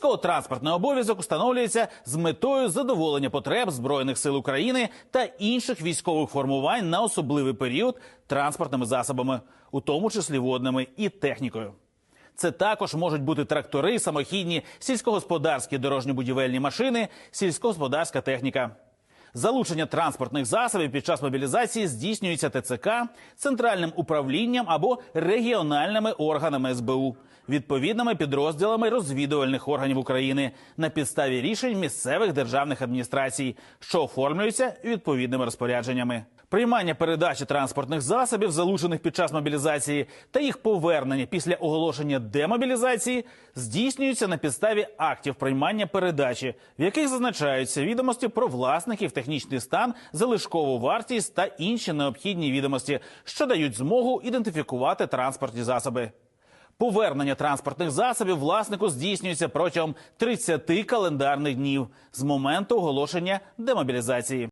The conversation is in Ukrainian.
Транспортний обов'язок встановлюється з метою задоволення потреб збройних сил України та інших військових формувань на особливий період транспортними засобами, у тому числі водними і технікою. Це також можуть бути трактори, самохідні, сільськогосподарські дорожньо-будівельні машини, сільськогосподарська техніка. Залучення транспортних засобів під час мобілізації здійснюється ТЦК, центральним управлінням або регіональними органами СБУ, відповідними підрозділами розвідувальних органів України на підставі рішень місцевих державних адміністрацій, що оформлюються відповідними розпорядженнями. Приймання передачі транспортних засобів, залучених під час мобілізації, та їх повернення після оголошення демобілізації здійснюються на підставі актів приймання передачі, в яких зазначаються відомості про власників, технічний стан, залишкову вартість та інші необхідні відомості, що дають змогу ідентифікувати транспортні засоби. Повернення транспортних засобів власнику здійснюється протягом 30 календарних днів з моменту оголошення демобілізації.